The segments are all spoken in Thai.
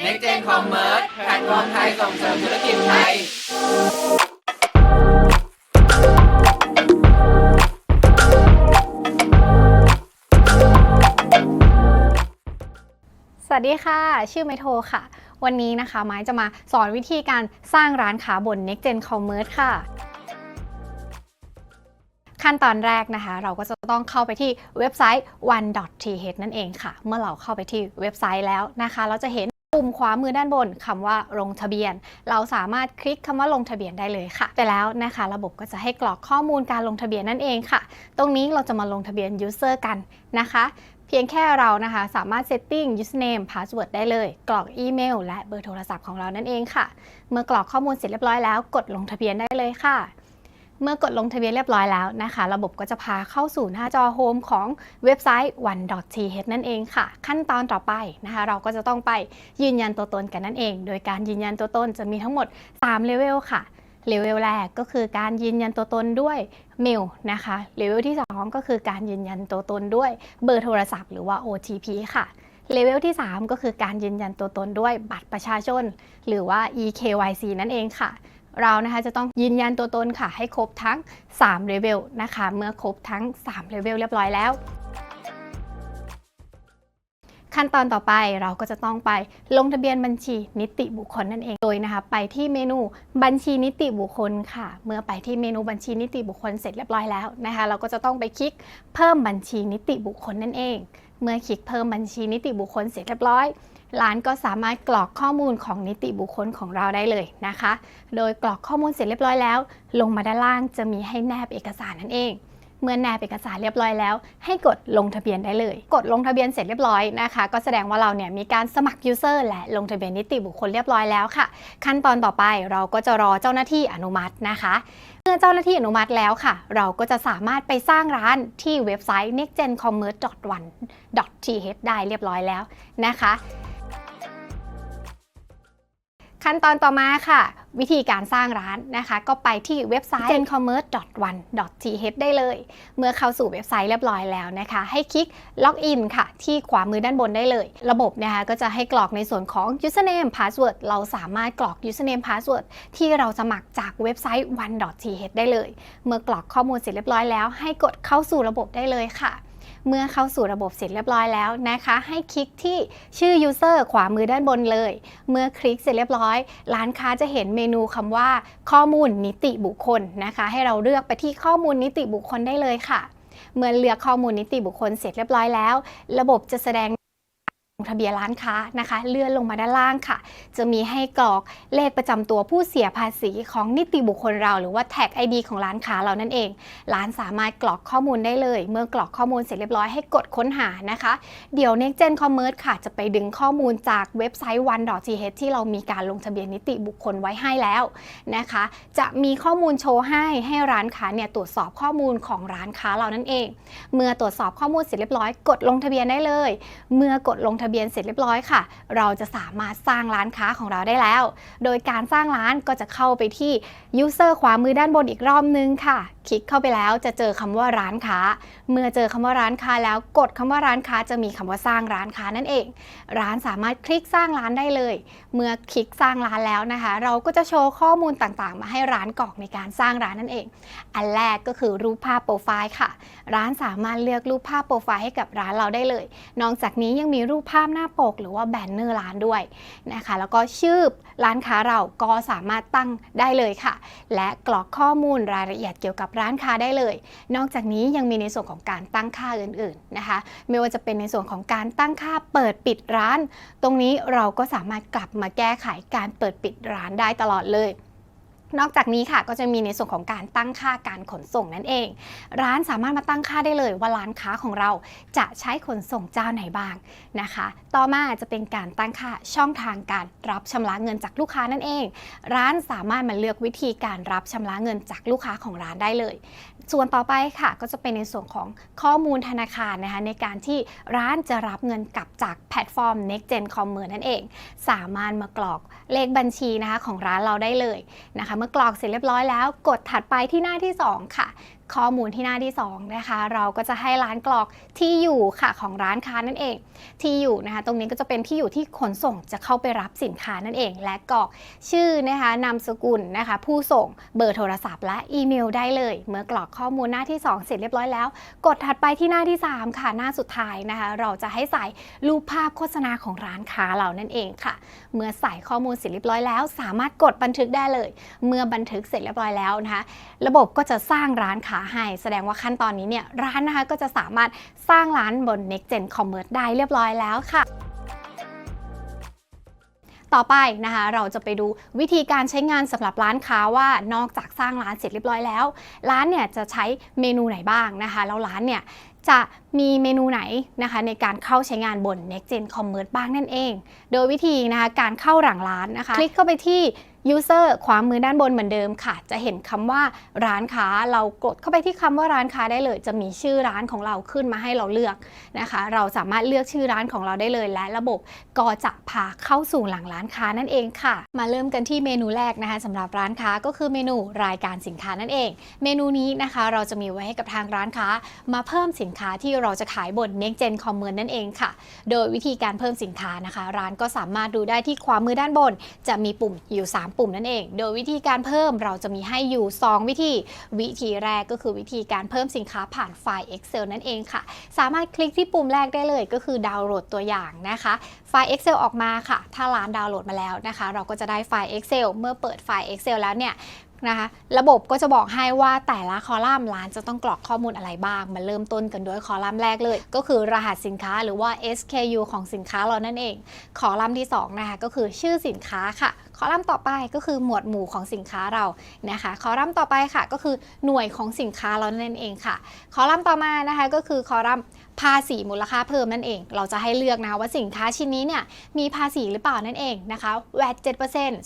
Next Gen Commerce แพลตฟอร์มไทยส่งเสริมธุรกิจไทย สวัสดีค่ะ ชื่อไมโทค่ะ วันนี้นะคะ ไม้จะมาสอนวิธีการสร้างร้านค้าบน Next Gen Commerce ค่ะ ขั้นตอนแรกนะคะ เราก็จะต้องเข้าไปที่เว็บไซต์ one.th นั่นเองค่ะ เมื่อเราเข้าไปที่เว็บไซต์แล้วนะคะ เราจะเห็น ปุ่มขวามือด้านบนคำว่าลงทะเบียน เราสามารถคลิกคำว่าลงทะเบียนได้เลยค่ะแต่แล้วนะคะ ระบบก็จะให้กรอกข้อมูลการลงทะเบียนนั่นเองค่ะ ตรงนี้เราจะมาลงทะเบียน user กันนะคะ เพียงแค่เรานะคะสามารถ setting username password ได้เลย กรอกอีเมลและเบอร์โทรศัพท์ของเรานั่นเองค่ะ เมื่อกรอกข้อมูลเสร็จเรียบร้อยแล้ว กดลงทะเบียนได้เลยค่ะ เมื่อกดลงทะเบียนเรียบร้อยแล้วนะคะ ระบบก็จะพาเข้าสู่หน้าจอโฮมของเว็บไซต์ one.th นั่นเองค่ะ ขั้นตอนต่อไปนะคะ เราก็จะต้องไปยืนยันตัวตนกันนั่นเอง โดยการยืนยันตัวตนจะมีทั้งหมด3เลเวลค่ะเลเวลแรกก็คือการยืนยันตัวตนด้วยเมลนะคะเลเวลที่ 2 ก็คือการยืนยันตัวตนด้วยเบอร์โทรศัพท์หรือว่า OTP ค่ะเลเวลที่ 3 ก็คือการยืนยันตัวตนด้วยบัตรประชาชน หรือว่า eKYC นั่นเองค่ะ เรานะคะจะต้องยืนยันตัวตนค่ะ ให้ครบทั้ง3เลเวลนะคะ เมื่อครบทั้ง3เลเวลเรียบร้อยแล้ว ขั้นตอนต่อไปเราก็จะต้องไปลงทะเบียนบัญชีนิติบุคคลนั่นเองโดยนะคะ ไปที่เมนูบัญชีนิติบุคคลค่ะ เมื่อไปที่เมนูบัญชีนิติบุคคลเสร็จเรียบร้อยแล้วนะคะ เราก็จะต้องไปคลิกเพิ่มบัญชีนิติบุคคลนั่นเอง เมื่อคลิกเพิ่มบัญชีนิติบุคคลเสร็จเรียบร้อย ร้านก็สามารถกรอกข้อมูลของนิติบุคคลของเราได้เลยนะคะ โดยกรอกข้อมูลเสร็จเรียบร้อยแล้ว ลงมาด้านล่างจะมีให้แนบเอกสารนั่นเองเมื่อแนบเอกสารเรียบร้อยแล้ว ให้กดลงทะเบียนได้เลย กดลงทะเบียนเสร็จเรียบร้อยนะคะ ก็แสดงว่าเราเนี่ยมีการสมัคร user และลงทะเบียนนิติบุคคลเรียบร้อยแล้วค่ะ ขั้นตอนต่อไปเราก็จะรอเจ้าหน้าที่อนุมัตินะคะ เมื่อเจ้าหน้าที่อนุมัติแล้วค่ะ เราก็จะสามารถไปสร้างร้านที่เว็บไซต์ nextgencommerce.1.th ได้เรียบร้อยแล้วนะคะ ขั้นตอนต่อมาค่ะ วิธีการสร้างร้านนะคะ ก็ไปที่เว็บไซต์ gencommerce.1.th ได้เลย เมื่อเข้าสู่เว็บไซต์เรียบร้อยแล้วนะคะ ให้คลิกล็อกอินค่ะ ที่ขวามือด้านบนได้เลย ระบบนะคะก็จะให้กรอกในส่วนของ username password เราสามารถกรอก username password ที่เราสมัครจากเว็บไซต์ 1.th ได้เลย เมื่อกรอกข้อมูลเสร็จเรียบร้อยแล้ว ให้กดเข้าสู่ระบบได้เลยค่ะ เมื่อเข้าสู่ระบบเสร็จเรียบร้อยแล้วนะคะ ให้คลิกที่ชื่อ user ขวามือด้านบนเลย เมื่อคลิกเสร็จเรียบร้อย ร้านค้าจะเห็นเมนูคำว่า ข้อมูลนิติบุคคลนะคะ ให้เราเลือกไปที่ข้อมูลนิติบุคคลได้เลยค่ะ เมื่อเลือกข้อมูลนิติบุคคลเสร็จเรียบร้อยแล้ว ระบบจะแสดง งทะเบียนร้านค้านะคะ เลื่อนลงมาด้านล่างค่ะ จะมีให้กรอกเลขประจำตัวผู้เสียภาษีของนิติบุคคลเรา หรือว่าแท็ก ID ของร้านค้าเรานั่นเอง ร้านสามารถกรอกข้อมูลได้เลย เมื่อกรอกข้อมูลเสร็จเรียบร้อยให้กดค้นหานะคะ เดี๋ยว Next Gen Commerce ค่ะ จะไปดึงข้อมูลจากเว็บไซต์ one.th ที่เรามีการลงทะเบียนนิติบุคคลไว้ให้แล้วนะคะ จะมีข้อมูลโชว์ให้ให้ร้านค้าเนี่ยตรวจสอบข้อมูลของร้านค้าเรานั่นเอง เมื่อตรวจสอบข้อมูลเสร็จเรียบร้อย กดลงทะเบียนได้เลย เมื่อกดลงทะเบียนเสร็จเรียบร้อยค่ะ เราจะสามารถสร้างร้านค้าของเราได้แล้ว โดยการสร้างร้านก็จะเข้าไปที่ user ขวามือด้านบนอีกรอบนึงค่ะ คลิกเข้าไปแล้วจะเจอคำว่าร้านค้า เมื่อเจอคำว่าร้านค้าแล้วกดคำว่าร้านค้าจะมีคำว่าสร้างร้านค้านั่นเอง ร้านสามารถคลิกสร้างร้านได้เลย เมื่อคลิกสร้างร้านแล้วนะคะ เราก็จะโชว์ข้อมูลต่างๆ มาให้ร้านกรอกในการสร้างร้านนั่นเอง อันแรกก็คือรูปภาพโปรไฟล์ค่ะ ร้านสามารถเลือกรูปภาพโปรไฟล์ให้กับร้านเราได้เลย นอกจากนี้ยังมีรูปภาพหน้าปก หรือว่าแบนเนอร์ร้านด้วยนะคะ แล้วก็ชื่อร้านค้าเราก็สามารถตั้งได้เลยค่ะ และกรอกข้อมูลรายละเอียดเกี่ยวกับร้านค้าได้เลย นอกจากนี้ยังมีในส่วนของการตั้งค่าอื่นๆนะคะ ไม่ว่าจะเป็นในส่วนของการตั้งค่าเปิดปิดร้าน ตรงนี้เราก็สามารถกลับมาแก้ไขการเปิดปิดร้านได้ตลอดเลย นอกจากนี้ค่ะก็จะมีในส่วนของการตั้งค่าการขนส่งนั่นเอง ร้านสามารถมาตั้งค่าได้เลยว่าร้านค้าของเราจะใช้ขนส่งเจ้าไหนบ้างนะคะ ต่อมาจะเป็นการตั้งค่าช่องทางการรับชำระเงินจากลูกค้านั่นเอง ร้านสามารถมาเลือกวิธีการรับชำระเงินจากลูกค้าของร้านได้เลย ส่วนต่อไปค่ะ ก็จะเป็นในส่วนของข้อมูลธนาคารนะคะในการที่ร้านจะรับเงินกลับจากแพลตฟอร์ม Next Gen Commerce นั่นเอง สามารถมากรอกเลขบัญชีนะคะของร้านเราได้เลยนะคะ เมื่อกรอกเสร็จเรียบร้อยแล้ว กดถัดไปที่หน้าที่ 2 ค่ะ ข้อมูลที่หน้าที่ 2 นะคะ เราก็จะให้ร้านกรอกที่อยู่ค่ะของร้านค้านั่นเอง ที่อยู่นะคะ ตรงนี้ก็จะเป็นที่อยู่ที่ขนส่งจะเข้าไปรับสินค้านั่นเอง และกรอกชื่อนะคะนามสกุลนะคะ ผู้ส่งเบอร์โทรศัพท์และอีเมลได้เลย เมื่อกรอกข้อมูลหน้าที่ 2 เสร็จเรียบร้อยแล้ว กดถัดไปที่หน้าที่ 3 ค่ะหน้าสุดท้ายนะคะ เราจะให้ใส่รูปภาพโฆษณาของร้านค้าเรานั่นเองค่ะ เมื่อใส่ข้อมูลเสร็จเรียบร้อยแล้ว สามารถกดบันทึกได้เลย เมื่อบันทึกเสร็จเรียบร้อยแล้วนะคะ ระบบก็จะสร้างร้านค้าให้แสดงว่าขั้นตอนนี้เนี่ยร้านนะคะก็จะสามารถสร้างร้านบน Next Gen Commerce ได้เรียบร้อยแล้วค่ะต่อไปนะคะเราจะไปดูวิธีการใช้งานสำหรับร้านค้าว่านอกจากสร้างร้านเสร็จเรียบร้อยแล้ว ร้านเนี่ยจะใช้เมนูไหนบ้างนะคะแล้วร้านเนี่ยจะมีเมนูไหนนะคะในการเข้าใช้งานบน Next Gen Commerce บ้างนั่นเอง โดยวิธีนะคะการเข้าหลังร้านนะคะ คลิกเข้าไปที่ User ขวามือด้านบนเหมือนเดิมค่ะ จะเห็นคำว่าร้านค้า เรากดเข้าไปที่คำว่าร้านค้าได้เลย จะมีชื่อร้านของเราขึ้นมาให้เราเลือกนะคะ เราสามารถเลือกชื่อร้านของเราได้เลย และระบบก็จะพาเข้าสู่หลังร้านค้านั่นเองค่ะ มาเริ่มกันที่เมนูแรกนะคะสำหรับร้านค้าก็คือเมนูรายการสินค้านั่นเอง เมนูนี้นะคะ เราจะมีไว้ให้กับทางร้านค้า มาเพิ่มสินค้าที่เราจะขายบน Next Gen Commerce นั่นเองค่ะ โดยวิธีการเพิ่มสินค้านะคะ ร้านก็สามารถดูได้ที่ขวามือด้านบน จะมีปุ่มอยู่ 3ปุ่มนั่นเอง โดยวิธีการเพิ่มเราจะมีให้อยู่ 2 วิธี วิธีแรกก็คือวิธีการเพิ่มสินค้าผ่านไฟล์ Excel นั่นเองค่ะ สามารถคลิกที่ปุ่มแรกได้เลยก็คือดาวน์โหลดตัวอย่างนะคะ ไฟล์ Excel ออกมาค่ะ ถ้าร้านดาวน์โหลดมาแล้วนะคะ เราก็จะได้ไฟล์ Excel เมื่อเปิดไฟล์ Excel แล้วเนี่ยนะคะระบบก็จะบอกให้ว่าแต่ละคอลัมน์ร้านจะต้องกรอกข้อมูลอะไรบ้าง มาเริ่มต้นกันด้วยคอลัมน์แรกเลย ก็คือรหัสสินค้าหรือว่า SKU ของสินค้าเรานั่นเอง คอลัมน์ที่2นะคะก็คือชื่อสินค้าค่ะ อลัมน์ต่อไปก็คือหมวดหมู่ของสินค้าเรานะคะ คอลัมน์ต่อไปค่ะ ก็คือหน่วยของสินค้าเรานั่นเองค่ะ คอลัมน์ต่อมานะคะก็คือคอลัมน์ภาษีมูลค่าเพิ่มนั่นเอง เราจะให้เลือกนะคะว่าสินค้าชิ้นนี้เนี่ยมีภาษีหรือเปล่านั่นเองนะคะ VAT 7%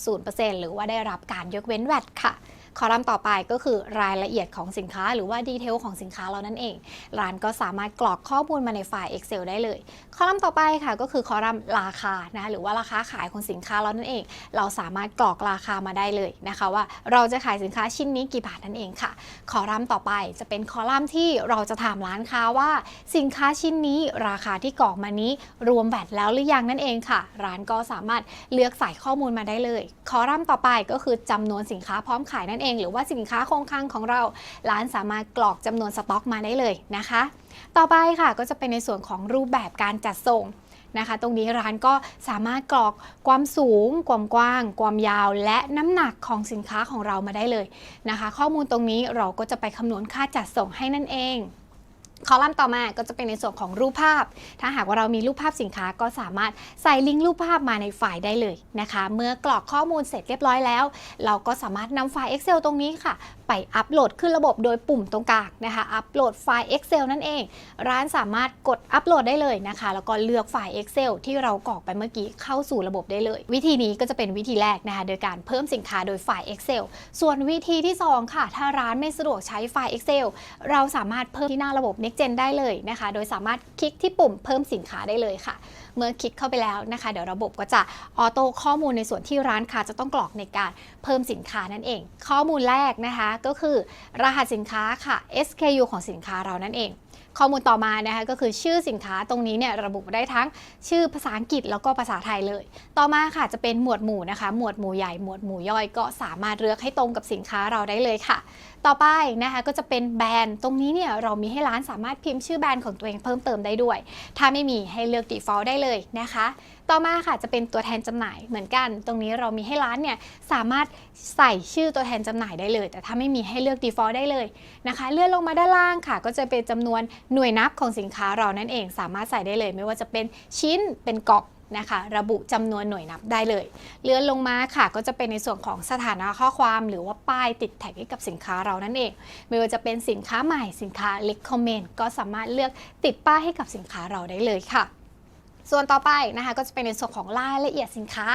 0%หรือว่าได้รับการยกเว้นแวดค่ะ คอลัมน์ต่อไปก็คือรายละเอียดของสินค้า หรือว่าดีเทลของสินค้าเรานั่นเอง ร้านก็สามารถกรอกข้อมูลมาในไฟล์ Excel ได้เลย คอลัมน์ต่อไปค่ะ ก็คือคอลัมน์ราคานะหรือว่าราคาขายของสินค้าเรานั่นเอง เราสามารถกรอกราคามาได้เลยนะคะว่าเราจะขายสินค้าชิ้นนี้กี่บาทนั่นเองค่ะ คอลัมน์ต่อไปจะเป็นคอลัมน์ที่เราจะถามร้านค้าว่า สินค้าชิ้นนี้ราคาที่กรอกมานี้รวมแวดแล้วหรือยังนั่นเองค่ะ ร้านก็สามารถเลือกใส่ข้อมูลมาได้เลย คอลัมน์ต่อไปก็คือจำนวนสินค้าพร้อมขายนั่นเองหรือว่าสินค้าคงคลังของเรา ร้านสามารถกรอกจำนวนสต็อกมาได้เลยนะคะ ต่อไปค่ะก็จะเป็นในส่วนของรูปแบบการจัดส่งนะคะ ตรงนี้ร้านก็สามารถกรอกความสูง ความกว้าง ความยาว และน้ำหนักของสินค้าของเรามาได้เลยนะคะ ข้อมูลตรงนี้เราก็จะไปคำนวณค่าจัดส่งให้นั่นเอง คอลัมน์ต่อมาก็จะเป็นในส่วนของรูปภาพ ถ้าหากว่าเรามีรูปภาพสินค้าก็สามารถใส่ลิงก์รูปภาพมาในไฟล์ได้เลยนะคะ เมื่อกรอกข้อมูลเสร็จเรียบร้อยแล้ว เราก็สามารถนำไฟล์ Excel ตรงนี้ค่ะ ไปอัปโหลดขึ้นระบบโดยปุ่มตรงกลางนะคะ อัปโหลดไฟล์ Excel นั่นเอง ร้านสามารถกดอัปโหลดได้เลยนะคะ แล้วก็เลือกไฟล์ Excel ที่เรากรอกไปเมื่อกี้เข้าสู่ระบบได้เลย วิธีนี้ก็จะเป็นวิธีแรกนะคะ โดยการเพิ่มสินค้าโดยไฟล์ Excel ส่วนวิธีที่ 2 ค่ะ ถ้าร้านไม่สะดวกใช้ไฟล์ Excel เราสามารถเพิ่มที่หน้าระบบ Next Gen ได้เลยนะคะ โดยสามารถคลิกที่ปุ่มเพิ่มสินค้าได้เลยค่ะ เมื่อคลิกเข้าไปแล้วนะคะ เดี๋ยวระบบก็จะออโต้ข้อมูลในส่วนที่ร้านค้าจะต้องกรอกในการเพิ่มสินค้านั่นเอง ข้อมูลแรกนะคะก็คือรหัสสินค้าค่ะ SKU ของสินค้าเรานั่นเองข้อมูลต่อมานะคะก็คือชื่อสินค้าตรงนี้เนี่ยระบุได้ทั้งชื่อภาษาอังกฤษแล้วก็ภาษาไทยเลย ต่อมาค่ะจะเป็นหมวดหมู่นะคะ หมวดหมู่ใหญ่หมวดหมู่ย่อยก็สามารถเลือกให้ตรงกับสินค้าเราได้เลยค่ะ ต่อไปนะคะก็จะเป็นแบรนด์ตรงนี้เนี่ยเรามีให้ร้านสามารถพิมพ์ชื่อแบรนด์ของตัวเองเพิ่มเติมได้ด้วย ถ้าไม่มีให้เลือก default ได้เลยนะคะ ต่อมาค่ะจะเป็นตัวแทนจำหน่ายเหมือนกัน ตรงนี้เรามีให้ร้านเนี่ยสามารถใส่ชื่อตัวแทนจำหน่ายได้เลย แต่ถ้าไม่มีให้เลือก default ได้เลยนะคะ เลื่อนลงมาด้านล่างค่ะ ก็จะเป็นจำนวนหน่วยนับของสินค้าเรานั่นเองสามารถใส่ได้เลย ไม่ว่าจะเป็นชิ้นเป็นกล่อง นะคะ ระบุจำนวนหน่วยนับได้เลย เลื่อนลงมาค่ะ ก็จะเป็นในส่วนของสถานะข้อความหรือว่าป้ายติดแท็กให้กับสินค้าเรานั่นเอง ไม่ว่าจะเป็นสินค้าใหม่สินค้า recommend ก็สามารถเลือกติดป้ายให้กับสินค้าเราได้เลยค่ะส่วนต่อไปนะคะก็จะเป็นในส่วนของรายละเอียดสินค้า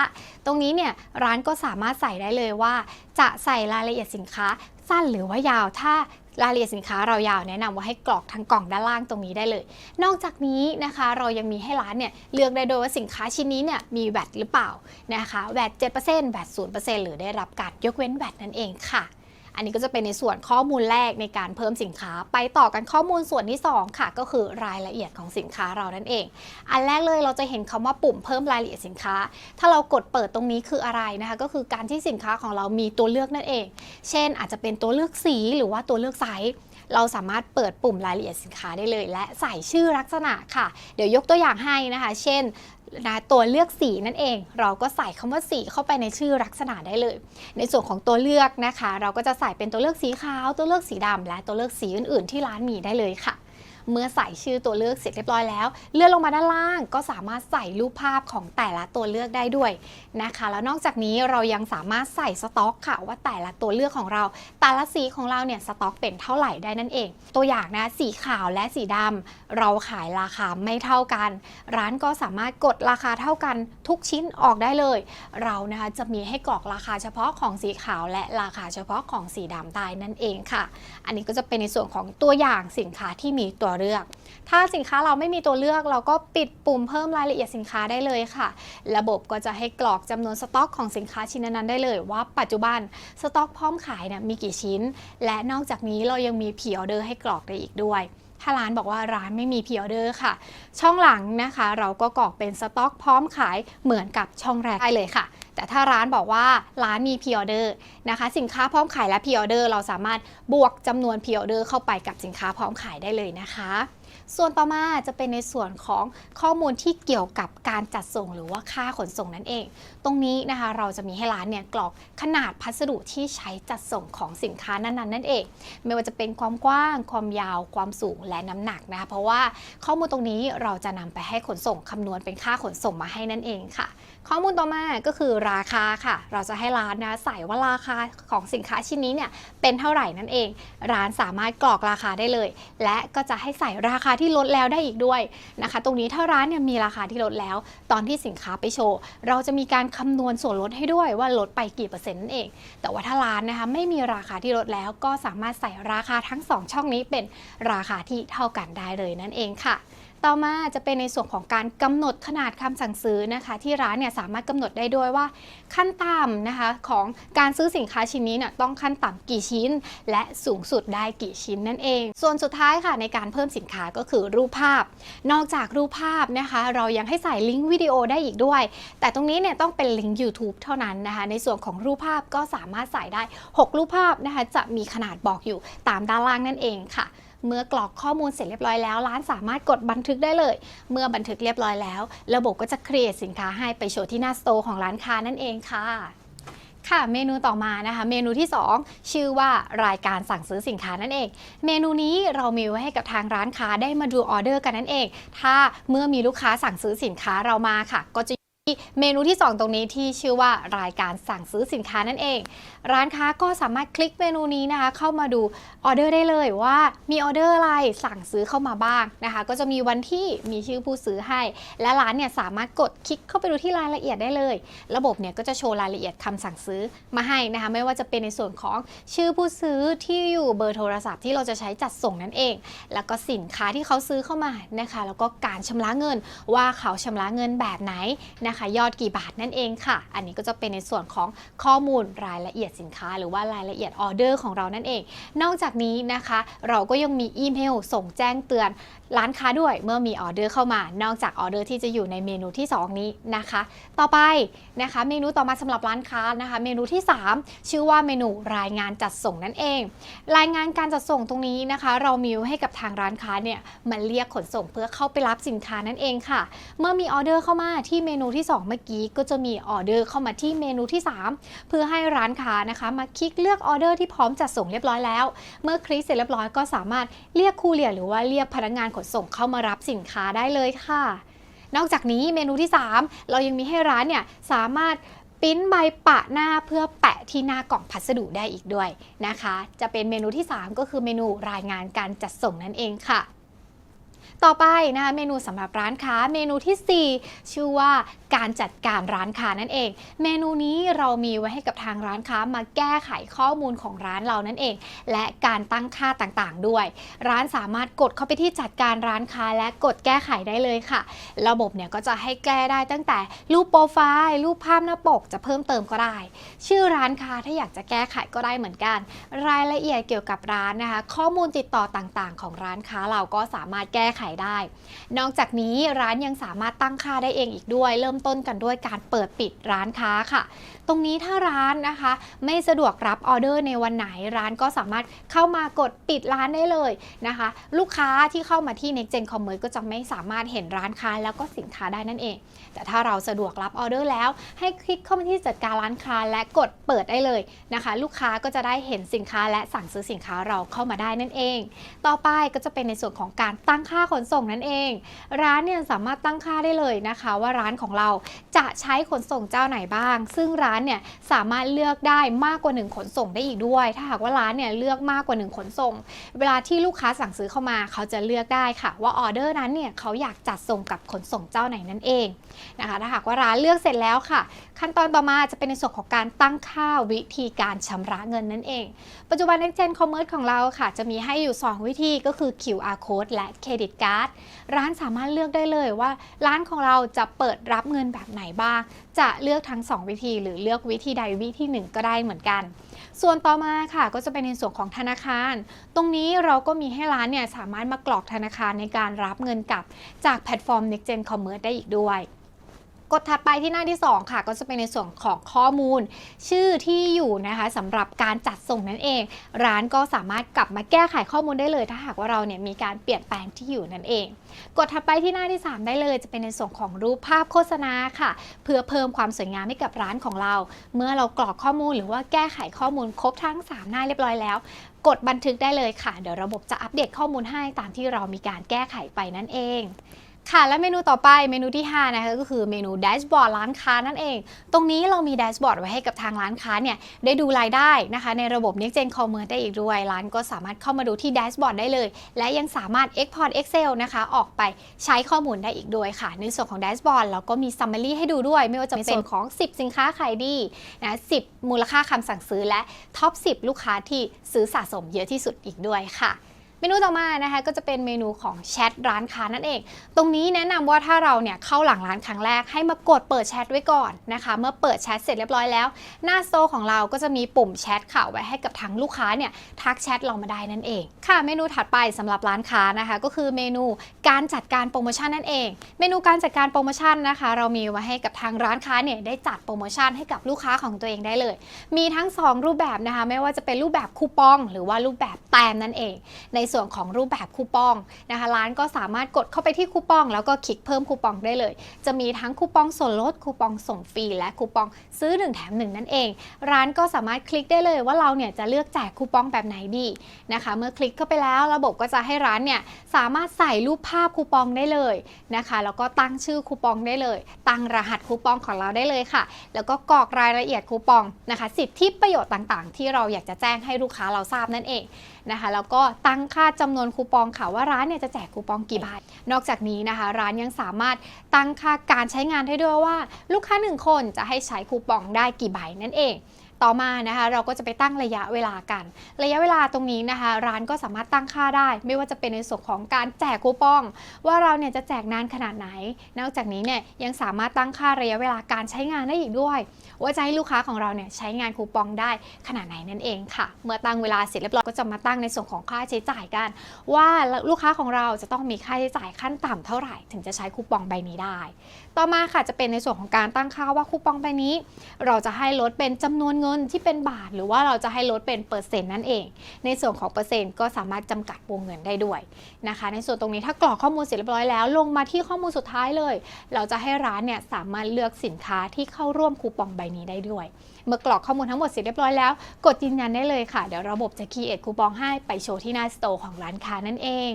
ตรงนี้เนี่ยร้านก็สามารถใส่ได้เลยว่า จะใส่รายละเอียดสินค้า สั้นหรือว่ายาว ถ้ารายละเอียดสินค้าเรายาวแนะนำว่าให้กรอกทางกล่องด้านล่างตรงนี้ได้เลย นอกจากนี้นะคะเรายังมีให้ร้านเนี่ยเลือกได้โดยว่าสินค้าชิ้นนี้เนี่ยมีแวดหรือเปล่านะคะแวด7%แวด0%หรือได้รับการยกเว้นแวดนั่นเองค่ะ อันนี้ก็จะเป็นในส่วนข้อมูลแรกในการเพิ่มสินค้า ไปต่อกันข้อมูลส่วนที่ 2 ค่ะ ก็คือรายละเอียดของสินค้าเรานั่นเอง อันแรกเลยเราจะเห็นคำว่าปุ่มเพิ่มรายละเอียดสินค้า ถ้าเรากดเปิดตรงนี้คืออะไรนะคะ ก็คือการที่สินค้าของเรามีตัวเลือกนั่นเอง เช่น อาจจะเป็นตัวเลือกสีหรือว่าตัวเลือกไซส์เราสามารถเปิดปุ่มรายละเอียดสินค้าได้เลย และใส่ชื่อลักษณะค่ะ เดี๋ยวยกตัวอย่างให้นะคะ เช่น นะตัวเลือกสีนั่นเอง เราก็ใส่คำว่าสีเข้าไปในชื่อลักษณะได้เลย ในส่วนของตัวเลือกนะคะ เราก็จะใส่เป็นตัวเลือกสีขาว ตัวเลือกสีดำและตัวเลือกสีอื่น ๆ ที่ร้านมีได้เลยค่ะ เมื่อใส่ชื่อตัวเลือกเสร็จเรียบร้อยแล้ว เลื่อนลงมาด้านล่างก็สามารถใส่รูปภาพของแต่ละตัวเลือกได้ด้วยนะคะ แล้วนอกจากนี้เรายังสามารถใส่สต็อกค่ะว่าแต่ละตัวเลือกของเรา แต่ละสีของเราเนี่ยสต็อกเป็นเท่าไหร่ได้นั่นเอง ตัวอย่างนะสีขาวและสีดำเราขายราคาไม่เท่ากัน ร้านก็สามารถกดราคาเท่ากันทุกชิ้นออกได้เลย เรานะคะจะมีให้กรอกราคาเฉพาะของสีขาวและราคาเฉพาะของสีดำได้นั่นเองค่ะ อันนี้ก็จะเป็นในส่วนของตัวอย่างสินค้าที่มีตัวเลือก ถ้าสินค้าเราไม่มีตัวเลือกเราก็ปิดปุ่มเพิ่มรายละเอียดสินค้าได้เลยค่ะ ระบบก็จะให้กรอกจำนวนสต็อกของสินค้าชิ้นนั้นได้เลยว่าปัจจุบันสต็อกพร้อมขายเนี่ยมีกี่ชิ้น และนอกจากนี้เรายังมีพ r ออเดอร์ให้กรอกได้อีกด้วยถ้าร้านบอกว่าร้านไม่มีพ r ออเดอร์ค่ะ ช่องหลังนะคะ เราก็กรอกเป็นสต็อกพร้อมขายเหมือนกับช่องแรกได้เลยค่ะ แต่ถ้าร้านบอกว่าร้านมีพ r ออเดอร์นะคะ สินค้าพร้อมขายและพ r ออเดอร์เราสามารถบวกจำนวนพ r ออเดอร์เข้าไปกับสินค้าพร้อมขายได้เลยนะคะ ส่วนต่อมาจะเป็นในส่วนของข้อมูลที่เกี่ยวกับการจัดส่งหรือว่าค่าขนส่งนั่นเอง ตรงนี้นะคะเราจะมีให้ร้านเนี่ยกรอกขนาดพัสดุที่ใช้จัดส่งของสินค้านั้นๆนั่นเอง ไม่ว่าจะเป็นความกว้าง ความยาว ความสูงและน้ำหนักนะคะเพราะว่าข้อมูลตรงนี้เราจะนำไปให้ขนส่งคำนวณเป็นค่าขนส่งมาให้นั่นเองค่ะ ข้อมูลต่อมาก็คือราคาค่ะ เราจะให้ร้านนะใส่ว่าราคาของสินค้าชิ้นนี้เนี่ยเป็นเท่าไหร่นั่นเอง ร้านสามารถกรอกราคาได้เลย และก็จะให้ใส่ราคาที่ลดแล้วได้อีกด้วยนะคะ ตรงนี้ถ้าร้านเนี่ยมีราคาที่ลดแล้ว ตอนที่สินค้าไปโชว์ เราจะมีการคำนวณส่วนลดให้ด้วยว่าลดไปกี่เปอร์เซ็นต์นั่นเอง แต่ว่าถ้าร้านนะคะไม่มีราคาที่ลดแล้ว ก็สามารถใส่ราคาทั้ง 2 ช่องนี้เป็นราคาที่เท่ากันได้เลยนั่นเองค่ะ ต่อมาจะเป็นในส่วนของการกำหนดขนาดคำสั่งซื้อนะคะ ที่ร้านเนี่ยสามารถกำหนดได้ด้วยว่า ขั้นต่ำนะคะของการซื้อสินค้าชิ้นนี้เนี่ยต้องขั้นต่ำกี่ชิ้น และสูงสุดได้กี่ชิ้นนั่นเอง ส่วนสุดท้ายค่ะในการเพิ่มสินค้าก็คือรูปภาพ นอกจากรูปภาพนะคะ เรายังให้ใส่ลิงก์วิดีโอได้อีกด้วย แต่ตรงนี้เนี่ยต้องเป็นลิงก์ YouTube เท่านั้นนะคะ ในส่วนของรูปภาพก็สามารถใส่ได้ 6 รูปภาพนะคะจะมีขนาดบอกอยู่ตามด้านล่างนั่นเองค่ะ เมื่อกรอกข้อมูลเสร็จเรียบร้อยแล้ว ร้านสามารถกดบันทึกได้เลย เมื่อบันทึกเรียบร้อยแล้ว ระบบก็จะ create สินค้าให้ไปโชว์ที่หน้าสโตร์ของร้านค้านั่นเองค่ะค่ะเมนูต่อมานะคะเมนูที่ 2 ชื่อว่ารายการสั่งซื้อสินค้านั่นเอง เมนูนี้เรามีไว้ให้กับทางร้านค้าได้มาดูออเดอร์กันนั่นเอง ถ้าเมื่อมีลูกค้าสั่งซื้อสินค้าเรามาค่ะ ก็จะ ที่เมนูที่ 2 ตรงนี้ที่ชื่อว่ารายการสั่งซื้อสินค้านั่นเอง ร้านค้าก็สามารถคลิกเมนูนี้นะคะ เข้ามาดูออเดอร์ได้เลยว่ามีออเดอร์อะไรสั่งซื้อเข้ามาบ้างนะคะ ก็จะมีวันที่มีชื่อผู้ซื้อให้ และร้านเนี่ยสามารถกดคลิกเข้าไปดูที่รายละเอียดได้เลย ระบบเนี่ยก็จะโชว์รายละเอียดคำสั่งซื้อมาให้นะคะ ไม่ว่าจะเป็นในส่วนของชื่อผู้ซื้อที่อยู่เบอร์โทรศัพท์ที่เราจะใช้จัดส่งนั่นเอง แล้วก็สินค้าที่เขาซื้อเข้ามานะคะ แล้วก็การชำระเงินว่าเขาชำระเงินแบบไหนนะคะยอดกี่บาทนั่นเองค่ะ อันนี้ก็จะเป็นในส่วนของข้อมูลรายละเอียดสินค้า หรือว่ารายละเอียดออเดอร์ของเรานั่นเอง นอกจากนี้นะคะ เราก็ยังมีอีเมลส่งแจ้งเตือนร้านค้าด้วยเมื่อมีออเดอร์เข้ามา นอกจากออเดอร์ที่จะอยู่ในเมนูที่ 2 นี้นะคะ ต่อไปนะคะ เมนูต่อมาสำหรับร้านค้านะคะ เมนูที่ 3 ชื่อว่าเมนูรายงานจัดส่งนั่นเอง รายงานการจัดส่งตรงนี้นะคะ เรามีให้กับทางร้านค้าเนี่ยมาเรียกขนส่งเพื่อเข้าไปรับสินค้านั่นเองค่ะ เมื่อมีออเดอร์เข้ามาที่เมนูที่2 เมื่อกี้ก็จะมีออเดอร์เข้ามาที่เมนูที่ 3 เพื่อให้ร้านค้านะคะ มาคลิกเลือกออเดอร์ที่พร้อมจัดส่งเรียบร้อยแล้ว เมื่อคลิกเสร็จเรียบร้อยก็สามารถเรียกคูเรียหรือว่าเรียกพนักงานขนส่งเข้ามารับสินค้าได้เลยค่ะ นอกจากนี้เมนูที่ 3 เรายังมีให้ร้านเนี่ยสามารถปิ้นใบปะหน้าเพื่อแปะที่หน้ากล่องพัสดุได้อีกด้วยนะคะ จะเป็นเมนูที่ 3 ก็คือเมนูรายงานการจัดส่งนั่นเองค่ะต่อไปนะคะเมนูสำหรับร้านค้าเมนูทีสี่4 ชื่อว่า การจัดการร้านค้านั่นเอง เมนูนี้เรามีไว้ให้กับทางร้านค้ามาแก้ไขข้อมูลของร้านเรานั่นเอง และการตั้งค่าต่างๆ ด้วย ร้านสามารถกดเข้าไปที่จัดการร้านค้าและกดแก้ไขได้เลยค่ะ ระบบเนี่ยก็จะให้แก้ได้ตั้งแต่รูปโปรไฟล์รูปภาพหน้าปกจะเพิ่มเติมก็ได้ ชื่อร้านค้าถ้าอยากจะแก้ไขก็ได้เหมือนกัน รายละเอียดเกี่ยวกับร้านนะคะ ข้อมูลติดต่อต่างๆ ของร้านค้าเราก็สามารถแก้ไขได้ นอกจากนี้ร้านยังสามารถตั้งค่าได้เองอีกด้วย เริ่มต้นกันด้วยการเปิดปิดร้านค้าค่ะ รงนี้ถ้าร้านนะคะ ไม่สะดวกรับออเดอร์ในวันไหนร้านก็สามารถเข้ามากดปิดร้านได้เลยนะคะ ลูกค้าที่เข้ามาที่ Next Gen Commerce ก็จะไม่สามารถเห็นร้านค้าแล้วก็สินค้าได้นั่นเอง แต่ถ้าเราสะดวกรับออเดอร์แล้ว ให้คลิกเข้ามาที่จัดการร้านค้าและกดเปิดได้เลยนะคะ ลูกค้าก็จะได้เห็นสินค้าและสั่งซื้อสินค้าเราเข้ามาได้นั่นเอง ต่อไปก็จะเป็นในส่วนของการตั้งค่าขนส่งนั่นเอง ร้านเนี่ยสามารถตั้งค่าได้เลยนะคะ ว่าร้านของเราจะใช้ขนส่งเจ้าไหนบ้าง ซึ่งร้านเนี่ยสามารถเลือกได้มากกว่า 1 ขนส่งได้อีกด้วย ถ้าหากว่าร้านเนี่ยเลือกมากกว่า 1 ขนส่ง เวลาที่ลูกค้าสั่งซื้อเข้ามา เขาจะเลือกได้ค่ะ ว่าออเดอร์นั้นเนี่ยเขาอยากจัดส่งกับขนส่งเจ้าไหนนั่นเองนะคะถ้าหากว่าร้านเลือกเสร็จแล้วค่ะ ขั้นตอนต่อมาจะเป็นในส่วนของการตั้งค่าวิธีการชำระเงินนั่นเอง ปัจจุบัน Next Gen Commerce ของเราค่ะ จะมีให้อยู่ 2 วิธีก็คือ QR Code และ Credit Card ร้านสามารถเลือกได้เลยว่า ร้านของเราจะเปิดรับเงินแบบไหนบ้างจะเลือกทั้ง 2 วิธี หรือเลือกวิธีใดวิธีหนึ่งก็ได้เหมือนกัน ส่วนต่อมาค่ะก็จะเป็นในส่วนของธนาคาร ตรงนี้เราก็มีให้ร้านเนี่ยสามารถมากรอกธนาคารในการรับเงินกลับจากแพลตฟอร์ม Next Gen Commerce ได้อีกด้วย กดถัดไปที่หน้าที่ 2 ค่ะ ก็จะเป็นในส่วนของข้อมูล ชื่อที่อยู่นะคะสำหรับการจัดส่งนั่นเอง ร้านก็สามารถกลับมาแก้ไขข้อมูลได้เลย ถ้าหากว่าเราเนี่ยมีการเปลี่ยนแปลงที่อยู่นั่นเอง กดถัดไปที่หน้าที่ 3 ได้เลย จะเป็นในส่วนของรูปภาพโฆษณาค่ะ เพื่อเพิ่มความสวยงามให้กับร้านของเรา เมื่อเรากรอกข้อมูลหรือว่าแก้ไขข้อมูลครบทั้ง 3 หน้าเรียบร้อยแล้ว กดบันทึกได้เลยค่ะ เดี๋ยวระบบจะอัปเดตข้อมูลให้ตามที่เรามีการแก้ไขไปนั่นเอง ค่ะและเมนูต่อไปเมนูที่ 5 นะคะก็คือเมนูแดชบอร์ดร้านค้านั่นเอง ตรงนี้เรามีแดชบอร์ดไว้ให้กับทางร้านค้าเนี่ยได้ดูรายได้นะคะ ในระบบ Next Gen Commerce ได้อีกด้วย ร้านก็สามารถเข้ามาดูที่แดชบอร์ดได้เลย และยังสามารถ Export Excel นะคะออกไปใช้ข้อมูลได้อีกด้วยค่ะ ในส่วนของแดชบอร์ดเราก็มี Summary ให้ดูด้วย ไม่ว่าจะเป็นส่วนของ 10 สินค้าขายดีนะ10 มูลค่าคำสั่งซื้อและท็อป 10 ลูกค้าที่ซื้อสะสมเยอะที่สุดอีกด้วยค่ะ เมนูต่อมานะคะก็จะเป็นเมนูของแชทร้านค้านั่นเอง ตรงนี้แนะนำว่าถ้าเราเนี่ยเข้าหลังร้านครั้งแรกให้มากดเปิดแชทไว้ก่อนนะคะ เมื่อเปิดแชทเสร็จเรียบร้อยแล้ว หน้าโซของเราก็จะมีปุ่มแชทค่ะไว้ให้กับทางลูกค้าเนี่ยทักแชทเรามาได้นั่นเองค่ะ เมนูถัดไปสำหรับร้านค้านะคะ ก็คือเมนูการจัดการโปรโมชั่นนั่นเอง เมนูการจัดการโปรโมชั่นนะคะ เรามีไว้ให้กับทางร้านค้าเนี่ยได้จัดโปรโมชั่นให้กับลูกค้าของตัวเองได้เลย มีทั้ง 2 รูปแบบนะคะ ไม่ว่าจะเป็นรูปแบบคูปอง หรือว่ารูปแบบแต้มนั่นเอง ในส่วนของรูปแบบคูปองนะคะร้านก็สามารถกดเข้าไปที่คูปอง แล้วก็คลิกเพิ่มคูปองได้เลย จะมีทั้งคูปองส่วนลดคูปองส่งฟรีและคูปองซื้อ 1 แถม 1 นั่นเอง ร้านก็สามารถคลิกได้เลยว่าเราเนี่ยจะเลือกแจกคูปองแบบไหนดีนะคะ เมื่อคลิกเข้าไปแล้วระบบก็จะให้ร้านเนี่ยสามารถใส่รูปภาพคูปองได้เลยนะคะแล้วก็ตั้งชื่อคูปองได้เลย ตั้งรหัสคูปองของเราได้เลยค่ะ แล้วก็กรอกรายละเอียดคูปองนะคะ สิทธิประโยชน์ต่างๆ ที่เราอยากจะแจ้งให้ลูกค้าเราทราบนั่นเองนะคะ แล้วก็ตั้งค่าจำนวนคูปองค่ะว่าร้านเนี่ยจะแจกคูปองกี่ใบนอกจากนี้นะคะ ร้านยังสามารถตั้งค่าการใช้งานให้ด้วยว่า ลูกค้าหนึ่งคนจะให้ใช้คูปองได้กี่ใบนั่นเอง ต่อมานะคะเราก็จะไปตั้งระยะเวลากัน ระยะเวลาตรงนี้นะคะ ร้านก็สามารถตั้งค่าได้ ไม่ว่าจะเป็นในส่วนของการแจกคูปอง ว่าเราเนี่ยจะแจกนานขนาดไหน นอกจากนี้เนี่ยยังสามารถตั้งค่าระยะเวลาการใช้งานได้อีกด้วย ว่าจะให้ลูกค้าของเราเนี่ยใช้งานคูปองได้ขนาดไหนนั่นเองค่ะ เมื่อตั้งเวลาเสร็จเรียบร้อยก็จะมาตั้งในส่วนของค่าใช้จ่ายกัน ว่าลูกค้าของเราจะต้องมีค่าใช้จ่ายขั้นต่ำเท่าไหร่ถึงจะใช้คูปองใบนี้ได้ ต่อมาค่ะจะเป็นในส่วนของการตั้งค่าว่าคูปองใบนี้ เราจะให้ลดเป็นจำนวนเงินที่เป็นบาท หรือว่าเราจะให้ลดเป็นเปอร์เซ็นต์นั่นเอง ในส่วนของเปอร์เซ็นต์ก็สามารถจำกัดวงเงินได้ด้วยนะคะ ในส่วนตรงนี้ถ้ากรอกข้อมูลเสร็จเรียบร้อยแล้ว ลงมาที่ข้อมูลสุดท้ายเลย เราจะให้ร้านเนี่ยสามารถเลือกสินค้าที่เข้าร่วมคูปองใบนี้ได้ด้วย เมื่อกรอกข้อมูลทั้งหมดเสร็จเรียบร้อยแล้ว กดยืนยันได้เลยค่ะ เดี๋ยวระบบจะ create คูปองให้ไปโชว์ที่หน้าสโตร์ของร้านค้านั่นเอง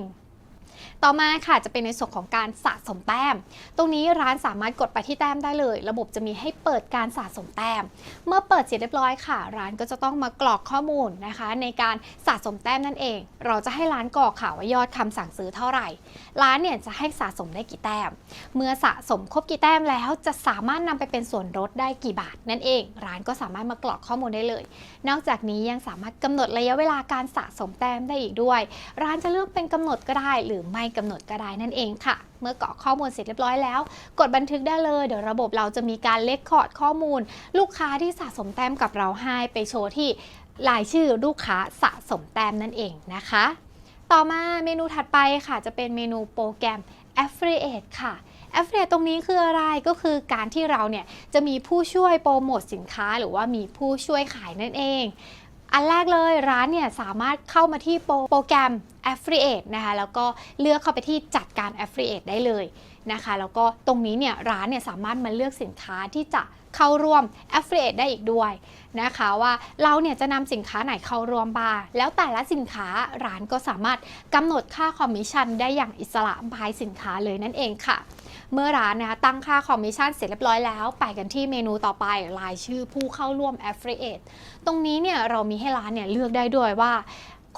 ต่อมาค่ะจะเป็นในส่วนของการสะสมแต้ม ตรงนี้ร้านสามารถกดไปที่แต้มได้เลย ระบบจะมีให้เปิดการสะสมแต้ม เมื่อเปิดเสร็จเรียบร้อยค่ะ ร้านก็จะต้องมากรอกข้อมูลนะคะ ในการสะสมแต้มนั่นเอง เราจะให้ร้านกรอกค่ะว่ายอดคำสั่งซื้อเท่าไหร่ ร้านเนี่ยจะให้สะสมได้กี่แต้ม เมื่อสะสมครบกี่แต้มแล้วจะสามารถนำไปเป็นส่วนลดได้กี่บาท นั่นเอง ร้านก็สามารถมากรอกข้อมูลได้เลย นอกจากนี้ยังสามารถกำหนดระยะเวลาการสะสมแต้มได้อีกด้วย ร้านจะเลือกเป็นกำหนดก็ได้หรือไม่กำหนดก็ได้นั่นเองค่ะ เมื่อกรอกข้อมูลเสร็จเรียบร้อยแล้ว กดบันทึกได้เลย เดี๋ยวระบบเราจะมีการเลคคอร์ดข้อมูล ลูกค้าที่สะสมแต้มกับเราให้ไปโชว์ที่รายชื่อลูกค้าสะสมแต้มนั่นเองนะคะ ต่อมาเมนูถัดไปค่ะจะเป็นเมนูโปรแกรม Affiliate ค่ะ Affiliate ตรงนี้คืออะไรก็คือการที่เราเนี่ยจะมีผู้ช่วยโปรโมทสินค้า หรือว่ามีผู้ช่วยขายนั่นเอง อันแรกเลยร้านเนี่ยสามารถเข้ามาที่โปรแกรม Affiliate นะคะแล้วก็เลือกเข้าไปที่จัดการ Affiliate ได้เลยนะคะแล้วก็ตรงนี้เนี่ยร้านเนี่ยสามารถมาเลือกสินค้าที่จะเข้าร่วม Affiliate ได้อีกด้วยนะคะว่าเราเนี่ยจะนำสินค้าไหนเข้าร่วมบ้างแล้วแต่ละสินค้าร้านก็สามารถกำหนดค่าคอมมิชชั่นได้อย่างอิสระภายสินค้าเลยนั่นเองค่ะ เมื่อร้านนะคะตั้งค่าคอมมิชชั่นเสร็จเรียบร้อยแล้ว ไปกันที่เมนูต่อไปรายชื่อผู้เข้าร่วม Affiliate ตรงนี้เนี่ยเรามีให้ร้านเนี่ยเลือกได้ด้วยว่า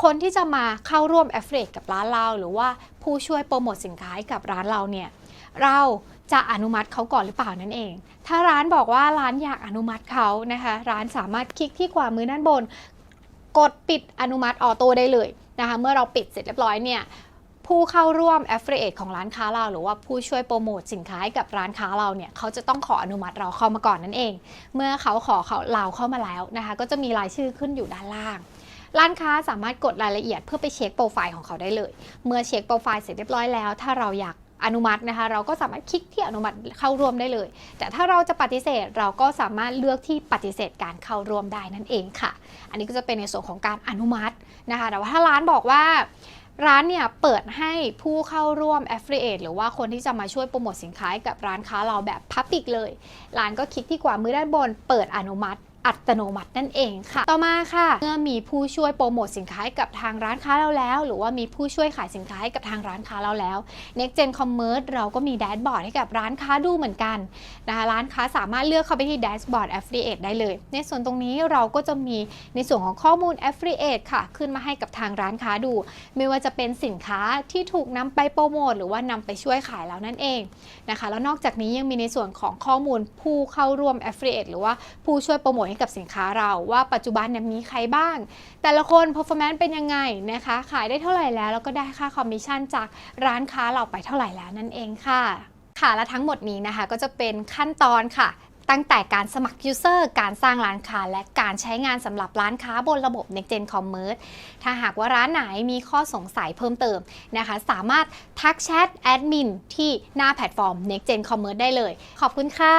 คนที่จะมาเข้าร่วม Affiliate กับร้านเรา หรือว่าผู้ช่วยโปรโมทสินค้าให้กับร้านเราเนี่ยเราจะอนุมัติเขาก่อนหรือเปล่านั่นเอง ถ้าร้านบอกว่าร้านอยากอนุมัติเขานะคะ ร้านสามารถคลิกที่ขวามือด้านบน กดปิดอนุมัติออโต้ได้เลยนะคะ เมื่อเราปิดเสร็จเรียบร้อยเนี่ย ผู้เข้าร่วม Affiliate ของร้านค้าเรา หรือว่าผู้ช่วยโปรโมทสินค้าให้กับร้านค้าเราเนี่ยเขาจะต้องขออนุมัติเราเข้ามาก่อนนั่นเอง เมื่อเขาขอเขาเราเข้ามาแล้วนะคะ ก็จะมีรายชื่อขึ้นอยู่ด้านล่าง ร้านค้าสามารถกดรายละเอียดเพื่อไปเช็คโปรไฟล์ของเขาได้เลย เมื่อเช็คโปรไฟล์เสร็จเรียบร้อยแล้ว ถ้าเราอยากอนุมัตินะคะ เราก็สามารถคลิกที่อนุมัติเข้าร่วมได้เลย แต่ถ้าเราจะปฏิเสธเราก็สามารถเลือกที่ปฏิเสธการเข้าร่วมได้นั่นเองค่ะ อันนี้ก็จะเป็นในส่วนของการอนุมัตินะคะ แต่ว่าถ้าร้านบอกว่า ร้านเนี่ยเปิดให้ผู้เข้าร่วม Affiliate หรือว่าคนที่จะมาช่วยโปรโมทสินค้ากับร้านค้าเราแบบพับปิกเลย ร้านก็คลิกที่กว่ามือด้านบนเปิดอนุมัติ อัตโนมัตินั่นเองค่ะ ต่อมาค่ะเมื่อมีผู้ช่วยโปรโมทสินค้ากับทางร้านค้าเราแล้ว หรือว่ามีผู้ช่วยขายสินค้าให้กับทางร้านค้าเราแล้ว Next Gen Commerce เราก็มีแดชบอร์ดให้กับร้านค้าดูเหมือนกันนะคะร้านค้าสามารถเลือกเข้าไปที่แดชบอร์ด Affiliate ได้เลย ในส่วนตรงนี้เราก็จะมีในส่วนของข้อมูล Affiliate ค่ะ ขึ้นมาให้กับทางร้านค้าดู ไม่ว่าจะเป็นสินค้าที่ถูกนำไปโปรโมทหรือว่านำไปช่วยขายแล้วนั่นเองนะคะแล้วนอกจากนี้ยังมีในส่วนของข้อมูลผู้เข้าร่วม Affiliate หรือว่าผู้ช่วยโปรโมทให้กับสินค้าเราว่าปัจจุบันเนี่ยมีใครบ้าง แต่ละคน performance เป็นยังไงนะคะ ขายได้เท่าไหร่แล้ว แล้วก็ได้ค่าคอมมิชชั่นจากร้านค้าเราไปเท่าไหร่แล้วนั่นเองค่ะ ค่ะและทั้งหมดนี้นะคะ ก็จะเป็นขั้นตอนค่ะตั้งแต่การสมัคร User การสร้างร้านค้า และการใช้งานสำหรับร้านค้าบนระบบ Next Gen Commerce ถ้าหากว่าร้านไหนมีข้อสงสัยเพิ่มเติมนะคะ สามารถทักแชทแอดมินที่หน้าแพลตฟอร์ม Next Gen Commerce ได้เลย ขอบคุณค่ะ